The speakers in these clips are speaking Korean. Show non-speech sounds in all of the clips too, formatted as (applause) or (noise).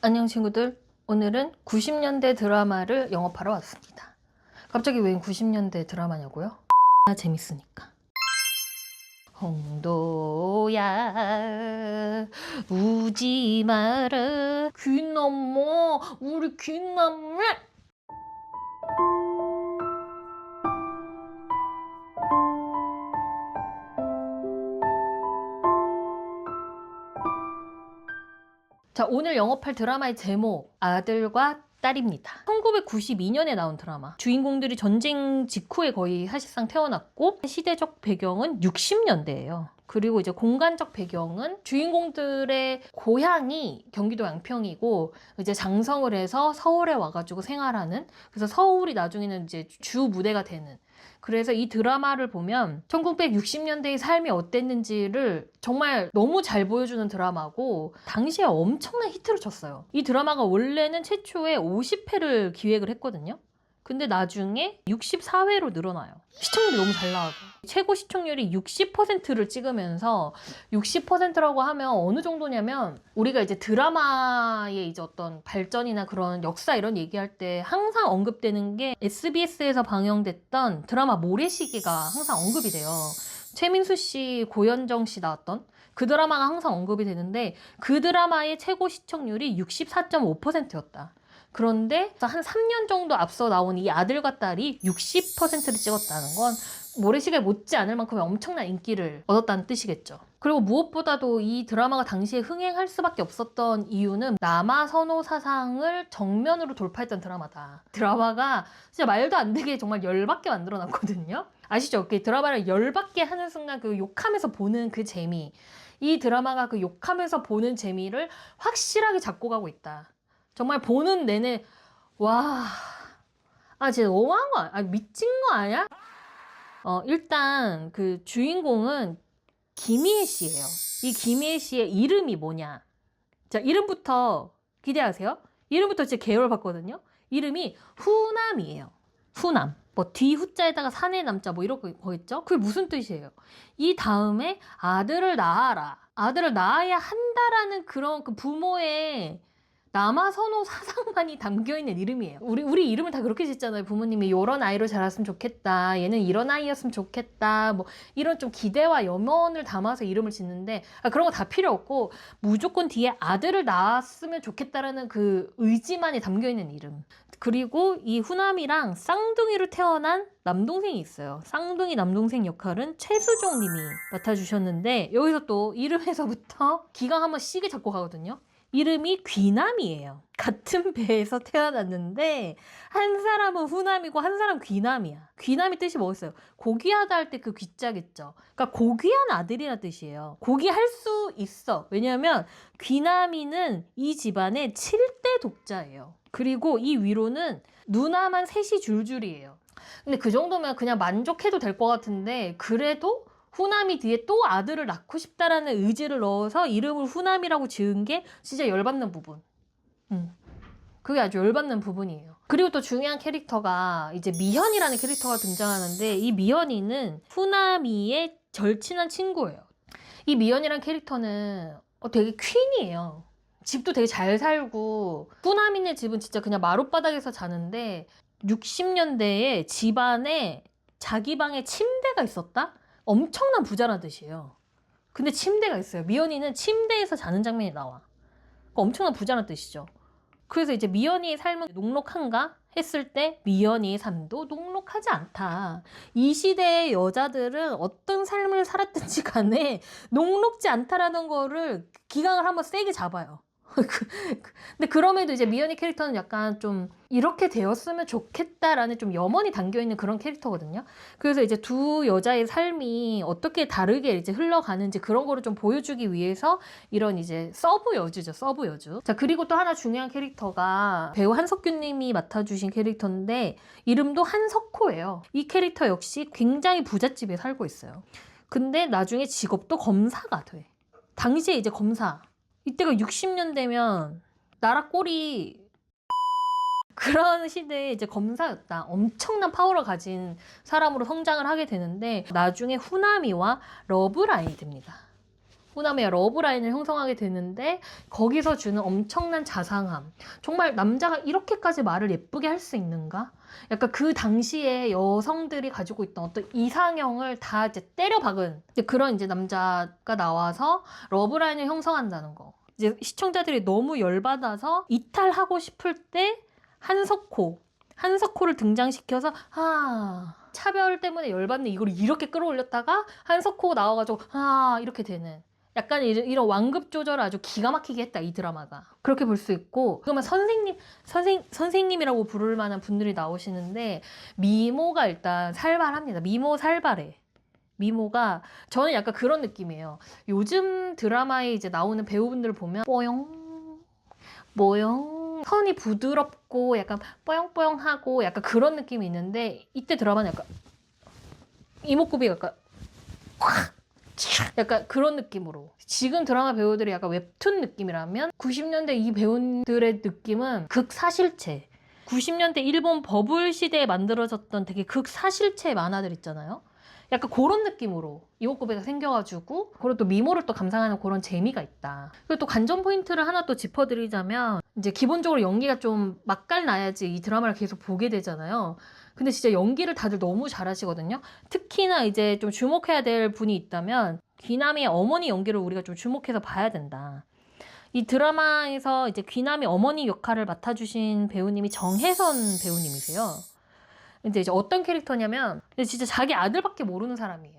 안녕 친구들. 오늘은 90년대 드라마를 영업하러 왔습니다. 갑자기 왜 90년대 드라마냐고요? 나 재밌으니까. 홍도야 우지 마라 귀남모 우리 귀남매 자, 오늘 영업할 드라마의 제목, 아들과 딸입니다. 1992년에 나온 드라마. 주인공들이 전쟁 직후에 거의 사실상 태어났고, 시대적 배경은 60년대예요. 그리고 이제 공간적 배경은 주인공들의 고향이 경기도 양평이고, 이제 장성을 해서 서울에 와가지고 생활하는, 그래서 서울이 나중에는 이제 주 무대가 되는, 그래서 이 드라마를 보면 1960년대의 삶이 어땠는지를 정말 너무 잘 보여주는 드라마고 당시에 엄청난 히트를 쳤어요. 이 드라마가 원래는 최초에 50회를 기획을 했거든요. 근데 나중에 64회로 늘어나요. 시청률이 너무 잘 나가고. 최고 시청률이 60%를 찍으면서 60%라고 하면 어느 정도냐면 우리가 이제 드라마의 이제 어떤 발전이나 그런 역사 이런 얘기할 때 항상 언급되는 게 SBS에서 방영됐던 드라마 모래시계가 항상 언급이 돼요. 최민수 씨, 고현정 씨 나왔던 그 드라마가 항상 언급이 되는데 그 드라마의 최고 시청률이 64.5%였다. 그런데 한 3년 정도 앞서 나온 이 아들과 딸이 60%를 찍었다는 건 모래시계 못지 않을 만큼의 엄청난 인기를 얻었다는 뜻이겠죠. 그리고 무엇보다도 이 드라마가 당시에 흥행할 수밖에 없었던 이유는 남아 선호 사상을 정면으로 돌파했던 드라마다. 드라마가 진짜 말도 안 되게 정말 열받게 만들어 놨거든요. 아시죠? 그 드라마를 열받게 하는 순간 그 욕하면서 보는 그 재미. 이 드라마가 그 욕하면서 보는 재미를 확실하게 잡고 가고 있다. 정말 보는 내내 와, 아 진짜 너무한 거 아니야? 미친 거 아니야? 어 일단 그 주인공은 김희애 씨예요. 이 김희애 씨의 이름이 뭐냐? 자 이름부터 기대하세요. 이름부터 진짜 계열 봤거든요. 이름이 후남이에요. 후남. 뭐 뒤후자에다가 산의 남자 뭐 이런 거겠죠? 그게 무슨 뜻이에요? 이 다음에 아들을 낳아라. 아들을 낳아야 한다라는 그런 그 부모의 남아 선호 사상만이 담겨 있는 이름이에요. 우리 우리 이름을 다 그렇게 짓잖아요. 부모님이 이런 아이로 자랐으면 좋겠다. 얘는 이런 아이였으면 좋겠다. 뭐 이런 좀 기대와 염원을 담아서 이름을 짓는데 아, 그런 거 다 필요 없고 무조건 뒤에 아들을 낳았으면 좋겠다라는 그 의지만이 담겨 있는 이름. 그리고 이 후남이랑 쌍둥이로 태어난 남동생이 있어요. 쌍둥이 남동생 역할은 최수종 님이 맡아주셨는데 여기서 또 이름에서부터 기강 한번 시게 잡고 가거든요. 이름이 귀남이에요. 같은 (laughs) 배에서 태어났는데 한 사람은 후남이고 한 사람은 귀남이야. 귀남이 뜻이 뭐였어요? 고귀하다 할 때 그 귀자겠죠. 그러니까 고귀한 아들이라 뜻이에요. 고귀할 수 있어. 왜냐하면 귀남이는 이 집안의 7대 독자예요. 그리고 이 위로는 누나만 셋이 줄줄이에요. 근데 그 정도면 그냥 만족해도 될 것 같은데 그래도 후남이 뒤에 또 아들을 낳고 싶다라는 의지를 넣어서 이름을 후남이라고 지은 게 진짜 열받는 부분. 음. 그게 아주 열받는 부분이에요. 그리고 또 중요한 캐릭터가 이제 미현이라는 캐릭터가 등장하는데 이 미현이는 후남이의 절친한 친구예요. 이 미현이라는 캐릭터는 어, 되게 퀸이에요. 집도 되게 잘 살고 후남이네 집은 진짜 그냥 마룻바닥에서 자는데 60년대에 집안에 자기 방에 침대가 있었다? 엄청난 부자란 뜻이에요. 근데 침대가 있어요. 미연이는 침대에서 자는 장면이 나와. 그러니까 엄청난 부자란 뜻이죠. 그래서 이제 미연이의 삶은 녹록한가 했을 때 미연이의 삶도 녹록하지 않다. 이 시대의 여자들은 어떤 삶을 살았든지 간에 (laughs) 녹록지 않다라는 거를 기강을 한번 세게 잡아요. (laughs) 근데 그럼에도 이제 미연이 캐릭터는 약간 좀 이렇게 되었으면 좋겠다라는 좀 염원이 담겨 있는 그런 캐릭터거든요. 그래서 이제 두 여자의 삶이 어떻게 다르게 이제 흘러가는지 그런 거를 좀 보여주기 위해서 이런 이제 서브 여주죠. 서브 여주. 자, 그리고 또 하나 중요한 캐릭터가 배우 한석규 님이 맡아주신 캐릭터인데 이름도 한석호예요. 이 캐릭터 역시 굉장히 부잣집에 살고 있어요. 근데 나중에 직업도 검사가 돼. 당시에 이제 검사. 이때가 60년대면 나라 꼴이 그런 시대에 이제 검사였다. 엄청난 파워를 가진 사람으로 성장을 하게 되는데 나중에 후나미와 러브라인이 됩니다. 후나미와 러브라인을 형성하게 되는데 거기서 주는 엄청난 자상함. 정말 남자가 이렇게까지 말을 예쁘게 할 수 있는가? 약간 그 당시에 여성들이 가지고 있던 어떤 이상형을 다 이제 때려 박은 이제 그런 이제 남자가 나와서 러브라인을 형성한다는 거. 이제 시청자들이 너무 열받아서 이탈하고 싶을 때 한석호, 한석호를 등장시켜서 아 차별 때문에 열받는 이걸 이렇게 끌어올렸다가 한석호 나와가지고 아 이렇게 되는. 약간 이런, 완급 조절을 아주 기가 막히게 했다 이 드라마가. 그렇게 볼 수 있고 그러면 선생님 선생 선생님이라고 부를 만한 분들이 나오시는데 미모가 일단 살발합니다. 미모 살발해 미모가 저는 약간 그런 느낌이에요. 요즘 드라마에 이제 나오는 배우분들 보면 뽀용 뽀용 선이 부드럽고 약간 뽀용뽀용하고 약간 그런 느낌이 있는데 이때 드라마는 약간 이목구비 약간 확 약간 그런 느낌으로. 지금 드라마 배우들이 약간 웹툰 느낌이라면 90년대 이 배우들의 느낌은 극사실체. 90년대 일본 버블 시대에 만들어졌던 되게 극사실체 만화들 있잖아요 약간 그런 느낌으로 이목 구비가 생겨가지고 그리고 또 미모를 또 감상하는 그런 재미가 있다 그리고 또 관전 포인트를 하나 또 짚어드리자면 이제 기본적으로 연기가 좀 맛깔나야지 이 드라마를 계속 보게 되잖아요 근데 진짜 연기를 다들 너무 잘하시거든요 특히나 이제 좀 주목해야 될 분이 있다면 귀남이의 어머니 연기를 우리가 좀 주목해서 봐야 된다. 이 드라마에서 이제 귀남이 어머니 역할을 맡아주신 배우님이 정혜선 배우님이세요. 근데 이제 어떤 캐릭터냐면 진짜 자기 아들밖에 모르는 사람이에요.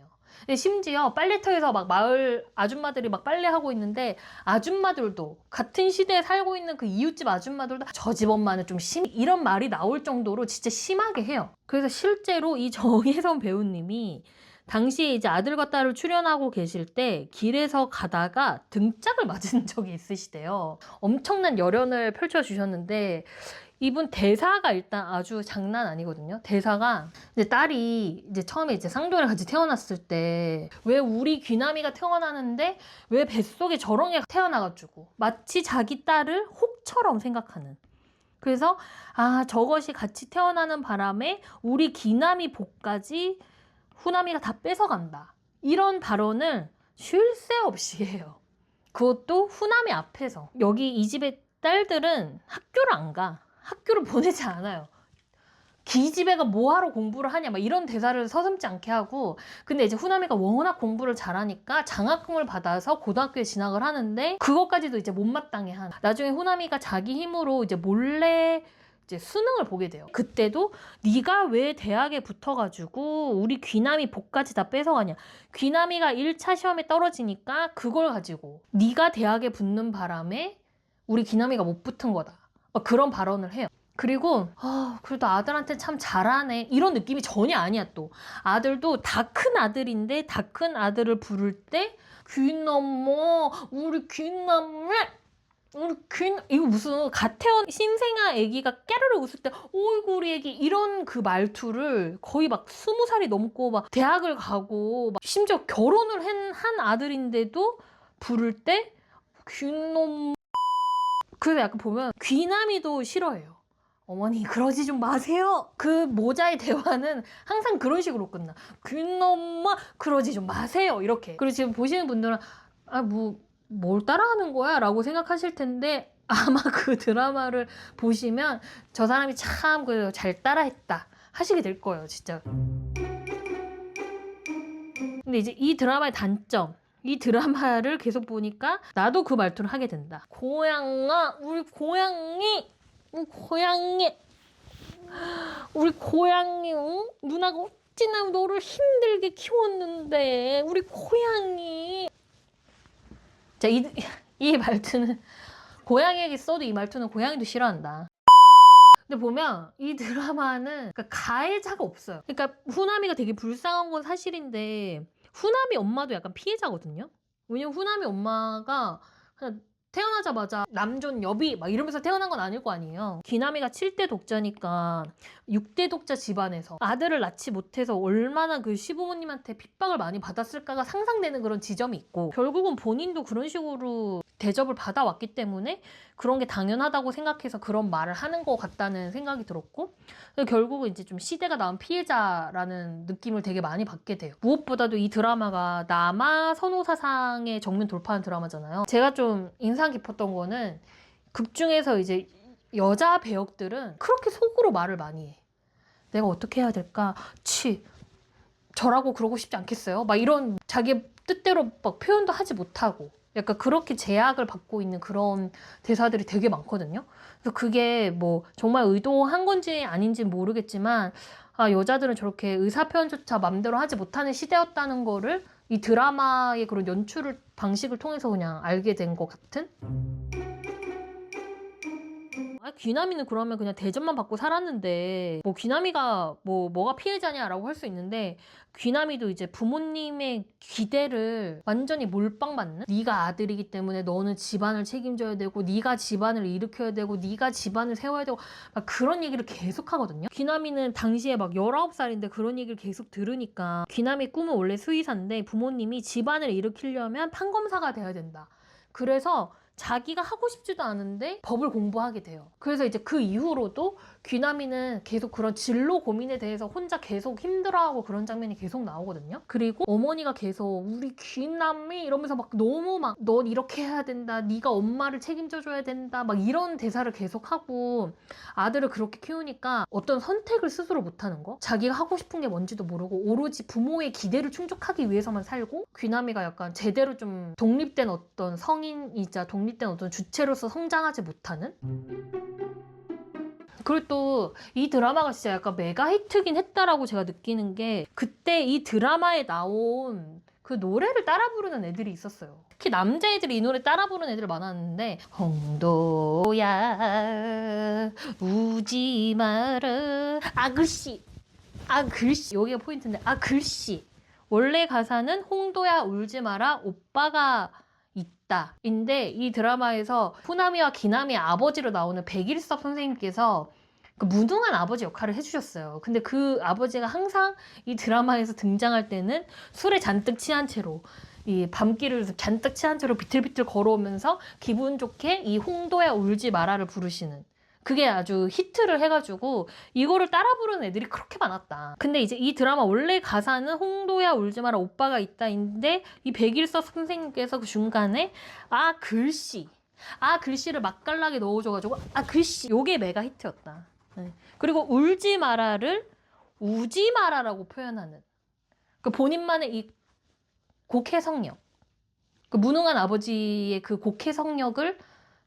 심지어 빨래터에서 막 마을 아줌마들이 막 빨래하고 있는데 아줌마들도 같은 시대에 살고 있는 그 이웃집 아줌마들도 저 집 엄마는 좀 심, 이런 말이 나올 정도로 진짜 심하게 해요. 그래서 실제로 이 (laughs) 정혜선 배우님이 당시에 이제 아들과 딸을 출연하고 계실 때 길에서 가다가 등짝을 맞은 (laughs) 적이 있으시대요. 엄청난 열연을 펼쳐주셨는데 이분 대사가 일단 아주 장난 아니거든요. 대사가 이제 딸이 이제 처음에 이제 쌍둥이를 같이 태어났을 때 왜 우리 귀남이가 태어나는데 왜 뱃속에 저런 애가 태어나가지고 마치 자기 딸을 혹처럼 생각하는 그래서 아 저것이 같이 태어나는 바람에 우리 귀남이 복까지 후나미가 다 뺏어간다. 이런 발언을 쉴 새 없이 해요. 그것도 후나미 앞에서. 여기 이 집의 딸들은 학교를 안 가. 학교를 (laughs) 보내지 않아요. 기집애가 뭐하러 공부를 하냐 막 이런 대사를 서슴지 않게 하고 근데 이제 후나미가 워낙 공부를 잘하니까 장학금을 받아서 고등학교에 진학을 하는데 그것까지도 이제 못마땅해 한 나중에 후나미가 자기 힘으로 이제 몰래 이제 수능을 보게 돼요. 그때도 네가 왜 대학에 붙어가지고 우리 귀남이 복까지 다 뺏어가냐. 귀남이가 1차 시험에 떨어지니까 그걸 가지고 네가 대학에 붙는 바람에 우리 귀남이가 못 붙은 거다. 막 그런 발언을 해요. 그리고 아, 그래도 아들한테 참 잘하네. 이런 느낌이 전혀 아니야 또. 아들도 다 큰 아들인데 다 큰 아들을 부를 때 귀남모 우리 귀남매 우리 귀 이거 무슨 갓 태어난 신생아 아기가 깨르르 웃을 때 어이구 우리 애기. 이런 그 말투를 거의 막 스무 살이 넘고 막 대학을 가고 막 심지어 결혼을 한, 한 아들인데도 부를 때 귀놈 그래서 약간 보면 귀남이도 싫어해요. 어머니 그러지 좀 마세요. 그 모자의 대화는 항상 그런 식으로 끝나. 귀놈마 그러지 좀 마세요. 이렇게. 그리고 지금 보시는 분들은 아 뭐 뭘 따라하는 거야? 라고 생각하실 텐데 아마 (laughs) 그 드라마를 보시면 저 사람이 참 그 잘 따라했다 하시게 될 거예요, 진짜. 근데 이제 이 드라마의 단점 이 드라마를 계속 보니까 나도 그 말투를 하게 된다. 고양아, 우리 고양이, 우리 고양이, 우리 고양이, 응? 누나가 어찌나 너를 힘들게 키웠는데, 우리 고양이. 자, 이, (laughs) 이 말투는, 고양이에게 써도 이 말투는 고양이도 싫어한다. 근데 보면 이 드라마는 그러니까 가해자가 없어요. 그러니까 후나미가 되게 불쌍한 건 사실인데 후나미 엄마도 약간 피해자거든요. 왜냐면 후나미 엄마가 그냥 태어나자마자 남존 여비 막 이러면서 태어난 건 아닐 거 아니에요. 기남이가 7대 독자니까 6대 독자 집안에서 아들을 낳지 못해서 얼마나 그 시부모님한테 핍박을 많이 받았을까가 상상되는 그런 지점이 있고 결국은 본인도 그런 식으로 대접을 받아왔기 때문에 그런 게 당연하다고 생각해서 그런 말을 하는 것 같다는 생각이 들었고 결국은 이제 좀 시대가 낳은 피해자라는 느낌을 되게 많이 받게 돼요. 무엇보다도 이 드라마가 남아 선호 사상의 정면 돌파한 드라마잖아요. 제가 좀 인상 깊었던 거는 극 중에서 이제 여자 배역들은 그렇게 속으로 말을 많이 해. 내가 어떻게 해야 될까? 치. 저라고 그러고 싶지 않겠어요? 막 이런 자기 뜻대로 막 표현도 하지 못하고 약간 그렇게 제약을 받고 있는 그런 대사들이 되게 많거든요. 그래서 그게 뭐 정말 의도한 건지 아닌지 모르겠지만 아, 여자들은 저렇게 의사 표현조차 맘대로 하지 못하는 시대였다는 거를 이 드라마의 그런 연출을 방식을 통해서 그냥 알게 된 것 같은? 아, 귀남이는 그러면 그냥 대접만 받고 살았는데 뭐 귀남이가 뭐 뭐가 피해자냐라고 할 수 있는데 귀남이도 이제 부모님의 기대를 완전히 몰빵 받는 네가 아들이기 때문에 너는 집안을 책임져야 되고 네가 집안을 일으켜야 되고 네가 집안을 세워야 되고 막 그런 얘기를 계속 하거든요. 귀남이는 당시에 막 19살인데 그런 얘기를 계속 들으니까 귀남이 꿈은 원래 수의사인데 부모님이 집안을 일으키려면 판검사가 돼야 된다. 그래서 자기가 하고 싶지도 않은데 법을 공부하게 돼요. 그래서 이제 그 이후로도 귀남이는 계속 그런 진로 고민에 대해서 혼자 계속 힘들어하고 그런 장면이 계속 나오거든요. 그리고 어머니가 계속 우리 귀남이 이러면서 막 너무 막 넌 이렇게 해야 된다. 네가 엄마를 책임져 줘야 된다. 막 이런 대사를 계속 하고 아들을 그렇게 키우니까 어떤 선택을 스스로 못 하는 거. 자기가 하고 싶은 게 뭔지도 모르고 오로지 부모의 기대를 충족하기 위해서만 살고 귀남이가 약간 제대로 좀 독립된 어떤 성인이자 독립 된 어떤 주체로서 성장하지 못하는? 그리고 또 이 드라마가 진짜 약간 메가 히트긴 했다라고 제가 느끼는 게 그때 이 드라마에 나온 그 노래를 따라 부르는 애들이 있었어요. 특히 남자애들이 이 노래 따라 부르는 애들 많았는데 홍도야 우지 마라. 아 글씨. 아 글씨. 여기가 포인트인데. 아 글씨. 원래 가사는 홍도야 울지 마라. 오빠가 있다. 인데 이 드라마에서 후나미와 기나미의 아버지로 나오는 백일섭 선생님께서 그 무능한 아버지 역할을 해주셨어요. 근데 그 아버지가 항상 이 드라마에서 등장할 때는 술에 잔뜩 취한 채로 이 밤길을 잔뜩 취한 채로 비틀비틀 걸어오면서 기분 좋게 이 홍도야 울지 마라를 부르시는 그게 아주 히트를 해가지고 이거를 따라 부르는 애들이 그렇게 많았다. 근데 이제 이 드라마 원래 가사는 홍도야 울지 마라 오빠가 있다인데 이 백일섭 선생님께서 그 중간에 아 글씨 아 글씨를 맛깔나게 넣어줘가지고 아 글씨 요게 메가 히트였다. 네. 그리고 울지 마라를 우지 마라라고 표현하는 그 본인만의 이 곡해 성력 그 무능한 아버지의 그 곡해 성력을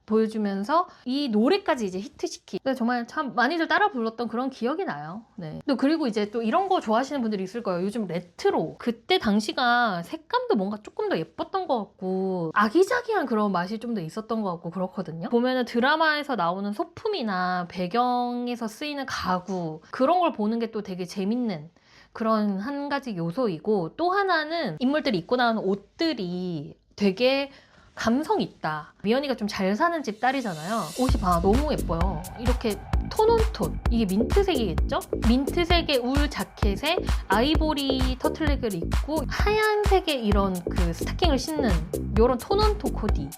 보여주면서 이 노래까지 이제 히트시키. 근데 정말 참 많이들 따라 불렀던 그런 기억이 나요. 네. 또 그리고 이제 또 이런 거 좋아하시는 분들이 있을 거예요. 요즘 레트로. 그때 당시가 색감도 뭔가 조금 더 예뻤던 것 같고 아기자기한 그런 맛이 좀 더 있었던 것 같고 그렇거든요. 보면은 드라마에서 나오는 소품이나 배경에서 쓰이는 가구 그런 걸 보는 게 또 되게 재밌는 그런 한 가지 요소이고 또 하나는 인물들이 입고 나오는 옷들이 되게 감성 있다. 미연이가 좀 잘 사는 집 딸이잖아요. 옷이 봐 너무 예뻐요. 이렇게 톤온톤 이게 민트색이겠죠? 민트색의 울 자켓에 아이보리 터틀넥을 입고 하얀색의 이런 그 스타킹을 신는 이런 톤온톤 코디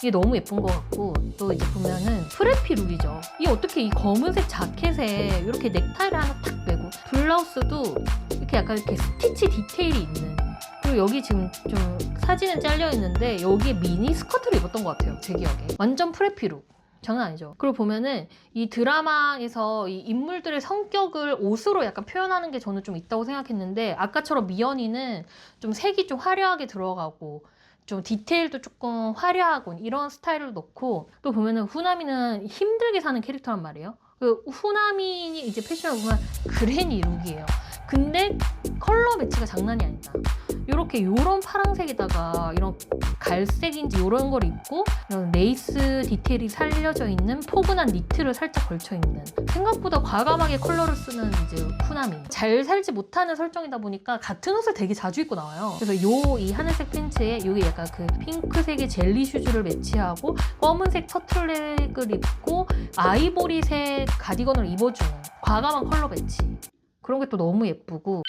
이게 너무 예쁜 것 같고 또 이제 보면은 프레피 룩이죠. 이 어떻게 이 검은색 자켓에 이렇게 넥타이를 하나 탁 매고 블라우스도 이렇게 약간 이렇게 스티치 디테일이 있는 그리고 여기 지금 좀 사진은 잘려 있는데 여기에 미니 스커트를 입었던 것 같아요. 제 기억에 완전 프레피 룩. 장난 아니죠. 그리고 보면은 이 드라마에서 이 인물들의 성격을 옷으로 약간 표현하는 게 저는 좀 있다고 생각했는데 아까처럼 미연이는 좀 색이 좀 화려하게 들어가고 좀 디테일도 조금 화려하고 이런 스타일을 넣고 또 보면은 후나미는 힘들게 사는 캐릭터란 말이에요. 그 후나미 이제 패션을 보면 그레니 룩이에요. 근데 컬러 매치가 장난이 아니다. 이렇게 요런 파랑색에다가 이런 갈색인지 이런 걸 입고 이런 레이스 디테일이 살려져 있는 포근한 니트를 살짝 걸쳐 있는 생각보다 과감하게 컬러를 쓰는 이제 후나미 잘 살지 못하는 설정이다 보니까 같은 옷을 되게 자주 입고 나와요. 그래서 요 이 하늘색 팬츠에 여기 약간 그 핑크색의 젤리 슈즈를 매치하고 검은색 터틀넥을 입고 아이보리색 가디건을 입어주는 과감한 컬러 매치. 그런 게 또 너무 예쁘고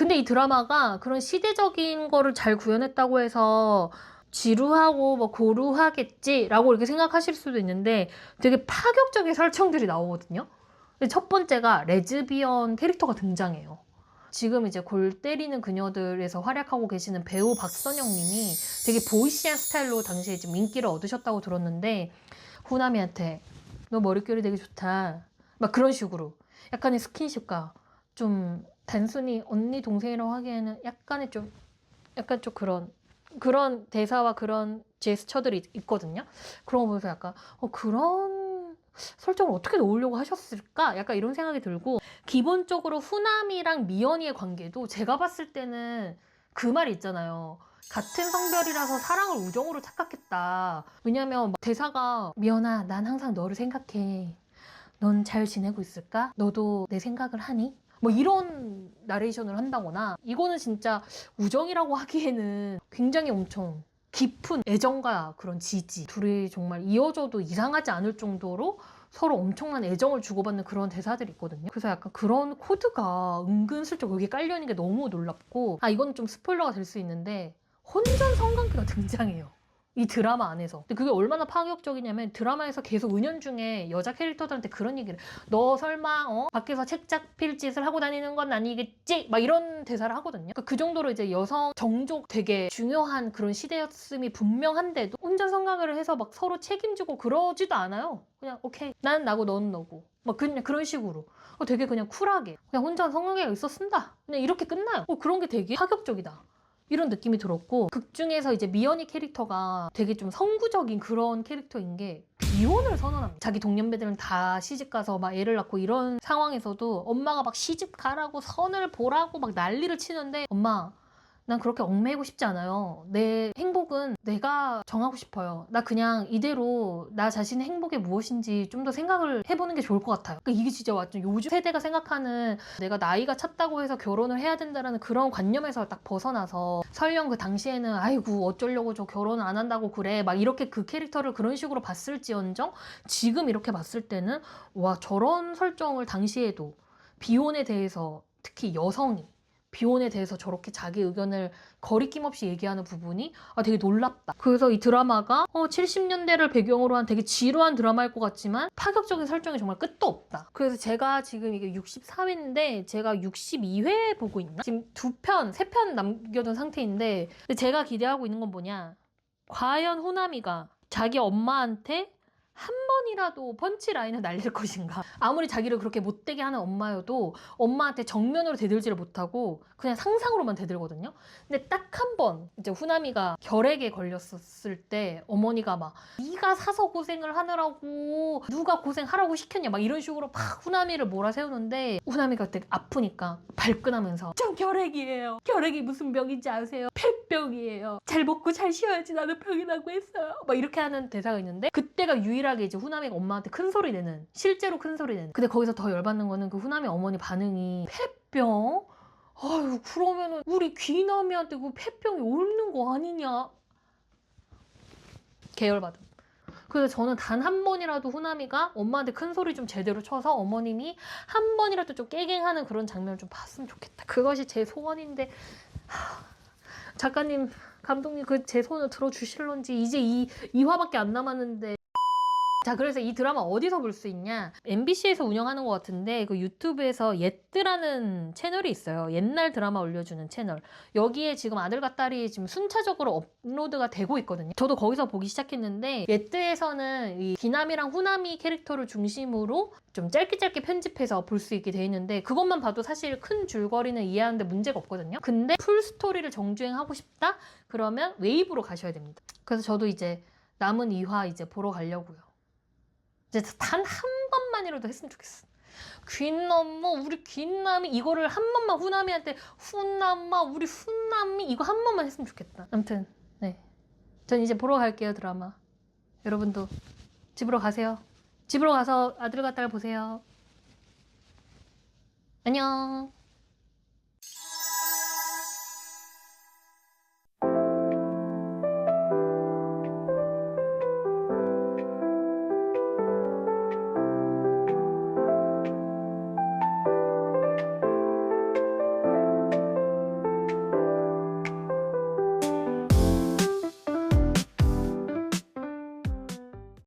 근데 이 드라마가 그런 시대적인 거를 잘 구현했다고 해서 지루하고 뭐 고루하겠지라고 이렇게 생각하실 수도 있는데 되게 파격적인 설정들이 나오거든요. 첫 번째가 레즈비언 캐릭터가 등장해요. 지금 이제 골 때리는 그녀들에서 활약하고 계시는 배우 박선영 님이 되게 보이시한 스타일로 당시에 좀 인기를 얻으셨다고 들었는데 후나미한테 너 머릿결이 되게 좋다. 막 그런 식으로 약간의 스킨십과 좀 단순히 언니 동생이라고 하기에는 약간의 좀 약간 좀 그런 그런 대사와 그런 제스처들이 있- 있거든요. 그런 거 보면서 약간 어, 그런 설정을 어떻게 넣으려고 하셨을까? 약간 이런 생각이 들고 기본적으로 후남이랑 미연이의 관계도 제가 봤을 때는 그 말이 있잖아요. 같은 성별이라서 사랑을 우정으로 착각했다. 왜냐면 막 대사가 미연아, 난 항상 너를 생각해. 넌 잘 지내고 있을까? 너도 내 생각을 하니? 뭐 이런 나레이션을 한다거나 이거는 진짜 우정이라고 (laughs) 하기에는 굉장히 엄청 깊은 애정과 그런 지지 둘이 정말 이어져도 이상하지 않을 정도로 서로 엄청난 애정을 주고받는 그런 대사들이 있거든요. 그래서 약간 그런 코드가 은근슬쩍 여기 깔려 있는 게 너무 놀랍고 아 이건 좀 스포일러가 될 수 있는데 혼전 성관계가 (laughs) 등장해요. 이 드라마 안에서. 근데 그게 얼마나 파격적이냐면 드라마에서 계속 은연중에 여자 캐릭터들한테 그런 얘기를 너 설마 어? 밖에서 책잡 필 짓을 하고 다니는 건 아니겠지? 막 이런 대사를 하거든요. 그러니까 그 정도로 이제 여성 정족 되게 중요한 그런 시대였음이 분명한데도 혼전 성관계를 해서 막 서로 책임지고 그러지도 않아요. 그냥 오케이 난 나고 넌 너고 막 그냥 그런 식으로 어, 되게 그냥 쿨하게 그냥 혼전 성관계가 있었습니다. 그냥 이렇게 끝나요. 어, 그런 게 되게 파격적이다. 이런 느낌이 들었고 극 중에서 이제 미연이 캐릭터가 되게 좀 성구적인 그런 캐릭터인 게 비혼을 선언합니다. 자기 동년배들은 다 시집 가서 막 애를 낳고 이런 상황에서도 엄마가 막 시집 가라고 선을 보라고 막 난리를 치는데 엄마 난 그렇게 얽매이고 싶지 않아요. 내 행복은 내가 정하고 싶어요. 나 그냥 이대로 나 자신의 행복이 무엇인지 좀 더 생각을 해보는 게 좋을 것 같아요. 그러니까 이게 진짜 완전 요즘 세대가 생각하는 내가 나이가 찼다고 해서 결혼을 해야 된다라는 그런 관념에서 딱 벗어나서 설령 그 당시에는 아이고 어쩌려고 저 결혼 안 한다고 그래 막 이렇게 그 캐릭터를 그런 식으로 봤을지언정 지금 이렇게 봤을 때는 와 저런 설정을 당시에도 비혼에 대해서 특히 여성이 비혼에 대해서 저렇게 자기 의견을 거리낌 없이 얘기하는 부분이 아 되게 놀랍다. 그래서 이 드라마가 어 70년대를 배경으로 한 되게 지루한 드라마일 것 같지만 파격적인 설정이 정말 끝도 없다. 그래서 제가 지금 이게 64회인데 제가 62회 보고 있나? 지금 두 편, 세 편 남겨둔 상태인데 제가 기대하고 있는 건 뭐냐? 과연 호남이가 자기 엄마한테 한 번이라도 펀치라인을 날릴 (laughs) 것인가. 아무리 자기를 그렇게 못되게 하는 엄마여도 엄마한테 정면으로 대들지를 못하고 그냥 상상으로만 대들거든요. 근데 딱 한 번 이제 후나미가 결핵에 걸렸었을 때 어머니가 막 네가 사서 고생을 하느라고 누가 고생하라고 시켰냐 막 이런 식으로 막 후나미를 몰아세우는데 후나미가 그때 아프니까 발끈하면서 전 결핵이에요. 결핵이 무슨 병인지 아세요? 폐병이에요. 잘 먹고 잘 쉬어야지 나는 병이라고 했어요. 막 이렇게 하는 대사가 있는데 그때가 유일 하게 이제 후나미가 엄마한테 큰 소리 내는 실제로 큰 소리 내는. 근데 거기서 더 열받는 거는 그 후나미 어머니 반응이 폐병? 아유 그러면은 우리 귀남이한테 그 폐병이 옮는 거 아니냐? 계열받음. 그래서 저는 단 한 번이라도 후나미가 엄마한테 큰 소리 좀 제대로 쳐서 어머님이 한 번이라도 좀 깨갱하는 그런 장면을 좀 봤으면 좋겠다. 그것이 제 소원인데 하, 작가님 감독님 그제 손을 들어주실런지 이제 이 2화밖에 안 남았는데 자 그래서 이 드라마 어디서 볼 수 있냐? MBC에서 운영하는 것 같은데 그 유튜브에서 옛드라는 채널이 있어요. 옛날 드라마 올려주는 채널. 여기에 지금 아들과 딸이 지금 순차적으로 업로드가 되고 있거든요. 저도 거기서 보기 시작했는데 옛드에서는 이 기남이랑 후남이 캐릭터를 중심으로 좀 짧게 짧게 편집해서 볼 수 있게 돼 있는데 그것만 봐도 사실 큰 줄거리는 이해하는데 문제가 없거든요. 근데 풀 스토리를 정주행하고 싶다? 그러면 웨이브로 가셔야 됩니다. 그래서 저도 이제 남은 2화 이제 보러 가려고요 이제 단 한 번만이라도 했으면 좋겠어. 귀남마 우리 귀남이 이거를 한 번만 후남이한테 후남마 우리 후남이 이거 한 번만 했으면 좋겠다. 아무튼 네, 전 이제 보러 갈게요 드라마. 여러분도 집으로 가세요. 집으로 가서 아들과 딸 보세요. 안녕.